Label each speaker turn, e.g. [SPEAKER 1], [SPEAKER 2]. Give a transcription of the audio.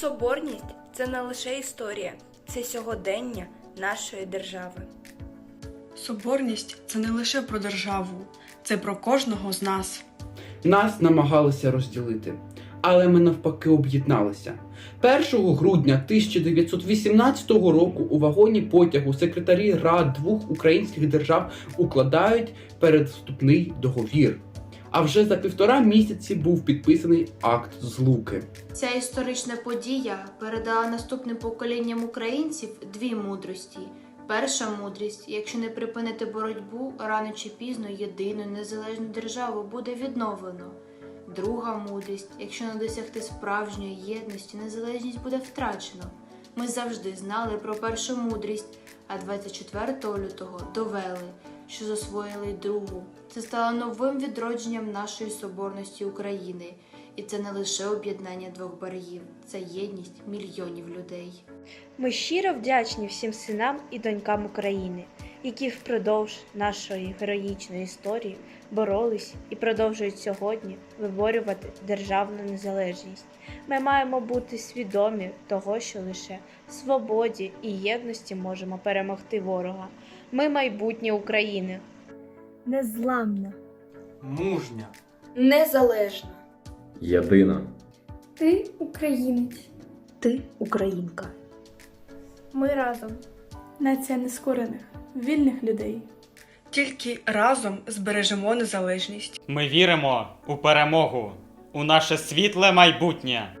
[SPEAKER 1] Соборність це не лише історія, це сьогодення нашої держави.
[SPEAKER 2] Соборність це не лише про державу, це про кожного з нас.
[SPEAKER 3] Нас намагалися розділити, але ми навпаки об'єдналися. 1 грудня 1918 року у вагоні потягу секретарі рад двох українських держав укладають передвступний договір. А вже за півтора місяці був підписаний акт злуки.
[SPEAKER 4] Ця історична подія передала наступним поколінням українців дві мудрості. Перша мудрість: якщо не припинити боротьбу, рано чи пізно єдину незалежну державу буде відновлено. Друга мудрість: якщо не досягти справжньої єдності, незалежність буде втрачено. Ми завжди знали про першу мудрість, а 24 лютого довели, що засвоїли другу. Це стало новим відродженням нашої соборності України. І це не лише об'єднання двох берегів, це єдність мільйонів людей.
[SPEAKER 5] Ми щиро вдячні всім синам і донькам України, які впродовж нашої героїчної історії боролись і продовжують сьогодні виборювати державну незалежність. Ми маємо бути свідомі того, що лише в свободі і єдності можемо перемогти ворога. Ми майбутнє України.
[SPEAKER 6] незламна.
[SPEAKER 7] мужня,
[SPEAKER 1] Незалежно.
[SPEAKER 8] Єдина.
[SPEAKER 6] Ти українець.
[SPEAKER 5] Ти українка.
[SPEAKER 6] Ми разом. Нація нескорених, вільних людей.
[SPEAKER 2] Тільки разом збережемо незалежність.
[SPEAKER 7] ми віримо у перемогу, у наше світле майбутнє.